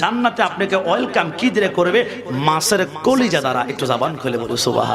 জান্নাতে আপনাকে ওয়েলকাম কি দিয়ে করবে? মাছের কলিজা দ্বারা একটু জাবান খুলে বলি সুবাহ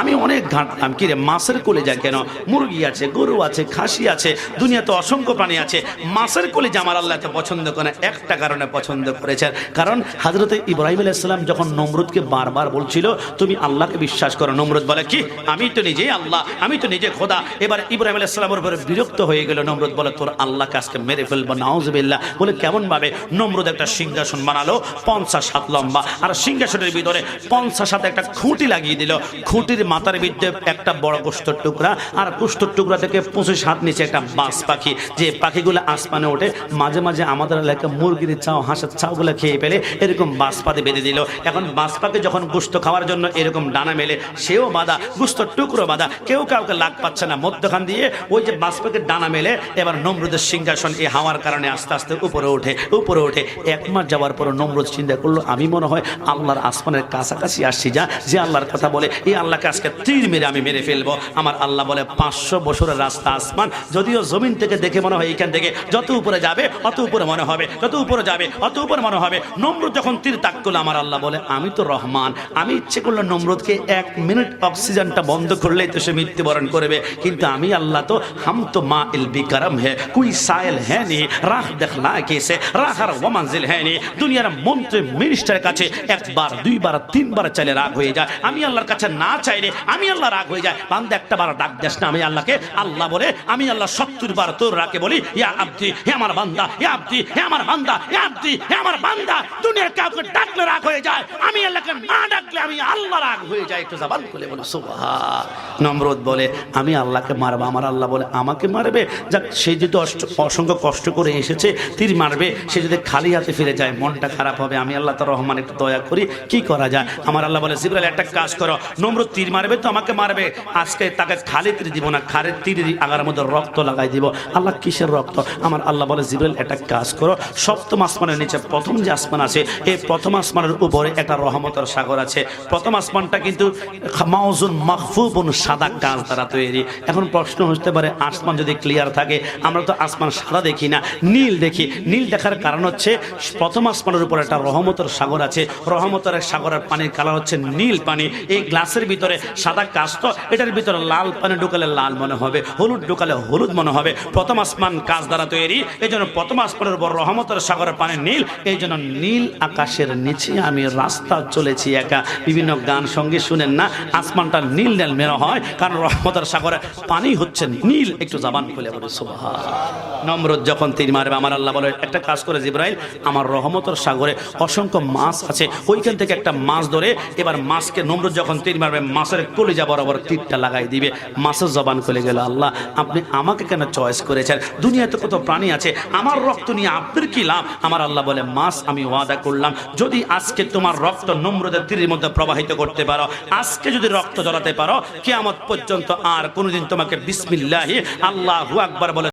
আমি অনেক ঘাঁটলাম কি রে, মাছের কলিজা কেন? মুরগি আছে, গরু আছে, খাসি আছে, দুনিয়াতে অসংখ্য প্রাণী আছে। মাছের কলিজা আমার আল্লাহ এত পছন্দ করে, একটা কারণে পছন্দ করেছেন। কারণ হাজরতে ইব্রাহিম আলাইসাল্লাম যখন নমরুদকে বারবার বলছিল, তুমি আল্লাহকে বিশ্বাস করো। নমরুদ বলে, কি? আমি তো নিজেই আল্লাহ, আমি তো নিজে খোদা। এবার ইব্রাহিম আলাইসাল্লামের উপরে বিরক্ত হয়ে গেল। নমরুদ বলে, তোর আল্লাহকে আজকে মেরে ফেলব, নাউজবিল্লাহ। বলে কেমন ভাবে নমরুদ একটা সিংহাসন বানালো, পঞ্চাশ হাত লম্বা। আর সিংহাসনের ভিতরে পঞ্চাশ হাতে একটা খুঁটি লাগিয়ে দিল। খুঁটির মাথার বিদ্যে একটা বড় গোস্তর টুকরা, আর গোস্তর টুকরা থেকে পঁচিশ হাত নিচে একটা বাস পাখি। যে পাখিগুলো আসমানে ওঠে, মাঝে মাঝে আমাদের এলাকায় মুরগির চাও, হাঁসের চাওগুলো খেয়ে ফেলে এরকম বাস বেঁধে দিল। এখন বাস যখন গোস্ত খাওয়ার জন্য এরকম ডানা মেলে, সেও বাঁধা গোস্তর টুকরো বাঁধা, কেউ কাউকে লাগ পাচ্ছে না। মধ্যখান দিয়ে ওই যে বাস ডানা মেলে, এবার নমরুদের সিংহাসন এই হাওয়ার কারণে আস্তে আস্তে উপরে ওঠে উপরে ওঠে। এক মাস যাওয়ার পর নমরুদ চিন্তা করল, আমি মনে হয় আল্লাহর আসমানের কাছাকাছি আসছি, যা। যে আল্লাহর কথা বলে, এই আল্লাহকে আজকে তীর মেরে আমি মেরে ফেলব। আমার আল্লাহ বলে, পাঁচশো বছরের রাস্তা আসমান, যদিও জমিন থেকে দেখে মনে হয় এইখান থেকে যত উপরে যাবে, অত উপরে মনে হবে, যত উপরে যাবে, অত উপরে মনে হবে। নমরুদ যখন তীর তাক করল, আমার আল্লাহ বলে, আমি তো রহমান, আমি ইচ্ছে করল নমরুদকে এক মিনিট অক্সিজেনটা বন্ধ করলেই তো সে মৃত্যুবরণ করবে। কিন্তু আমি আল্লাহ তো হাম তো মা ইল বিকারম হে, কুই সাইল হ্যাঁ নি, রাহ দেখলা কেসে, রাহার ওমানজিল হ্যাঁ নি। দুনিয়ার মন্ত্রী মিনিস্টারের কাছে একবার, দুইবার, তিনবার চাইলে রাগ হয়ে যায়। আমি আল্লাহর কাছে না চাইলে আমি আল্লাহ রাগ হয়ে যায়। বান্দা একটা বার ডাক দেশ না, আমি আল্লাহকে আল্লাহ বলে, আমি আল্লাহ সত্তর বার তোর রাকে বলি, ইয়া আব্দি, হে আমার বান্দা হে আব্দি, হে আমার বান্দা হে আব্দি, হে আমার বান্দা। দুনিয়ার কাউকে ডাকলে রাগ হয়ে যায়। আমি আল্লাহকে না ডাকলে আমি আল্লাহ রাগ হয়ে যায়। একটু জবান খুলে বলে, সুবহান। নমরুদ বলে, আমি আল্লাহকে মারবো, আমার আল্লাহ বলে, আমাকে মারবে? যাক, সে যদি অসংখ্য কষ্ট করে এসেছে, তীর মারবে, সে যদি খালি হাতে ফিরে যায় মনটা খারাপ হবে, আমি আল্লাহ তার রহমান একটু দয়া করি, কি করা যায়? আমার আল্লাহ বলে, জিবরাইল, একটা কাজ করো নম্র তীর মারবে তো আমাকে মারবে? আজকে তাকে খালি তীর দিব না খালি তীর আগার মধ্যে রক্ত লাগাই দিব। আল্লাহ কিসের রক্ত? আমার আল্লাহ বলে, জিবরাইল, একটা কাজ করো, সপ্তম আসমানের নিচে প্রথম যে আসমান আছে, এই প্রথম আসমানের উপরে একটা রহমতের সাগর আছে। প্রথম আসমানটা কিন্তু মাউজুন মাহফুবুন সাদা কাজ দ্বারা তৈরি। এখন প্রশ্ন হতে পারে, আসমান যদি ক্লিয়ার থাকে, আমরা তো আসমান সাদা দেখি না, নীল দেখি। নীল দেখার কারণ হচ্ছে, প্রথম আসমানের উপর একটা রহমতের সাগর আছে। রহমতের সাগরের পানির কালার হচ্ছে নীল পানি। এই গ্লাসের ভিতরে সাদা কাজ তো এটার ভিতরে লাল পানি ঢুকালে লাল মনে হবে, হলুদ ঢুকালে হলুদ মনে হবে। প্রথম আসমান কাজ দ্বারা তৈরি এই জন্য প্রথম আসমানের উপর রহমতের সাগরের পানি নীল এই জন্য নীল আকাশের নিচে আমি রাস্তা চলেছি একা। বিভিন্ন গান সঙ্গে শুনেন না, আসমানটা নীল নীল মেরা হয়, কারণ রহমতের সাগরে পানি হচ্ছে নীল। একটু জাবান খুলে বলে, সুবহান। নমরুদ যখন তীর মারবে, আমার আল্লাহ বলে, একটা কাজ করে জিব্রাইল আমার রহমতের সাগরে অসংখ্য মাছ আছে। ওইখান থেকে একটা মাছ ধরে এবার মাছকে নমরুদ যখন তীর মারবে, মাছের কলিজা বরাবর তীরটা লাগাই দিবে। মাছের জবান খুলে গেল, আল্লাহ, আপনি আমাকে কেন চয়েস করেছেন? দুনিয়াতে কত প্রাণী আছে, আমার রক্ত নিয়ে আপনার কি লাভ? আমার আল্লাহ বলে, মাছ আমি ওয়াদা করলাম। যদি আজকে তোমার রক্ত নম্রদের তীরের মধ্যে প্রবাহিত করতে পারো, আজকে যদি রক্ত জড়াতে পারো, কেয়ামত পর্যন্ত আর কোনোদিন তোমাকে বিসমিল্লাহি আল্লাহু আকবার বলে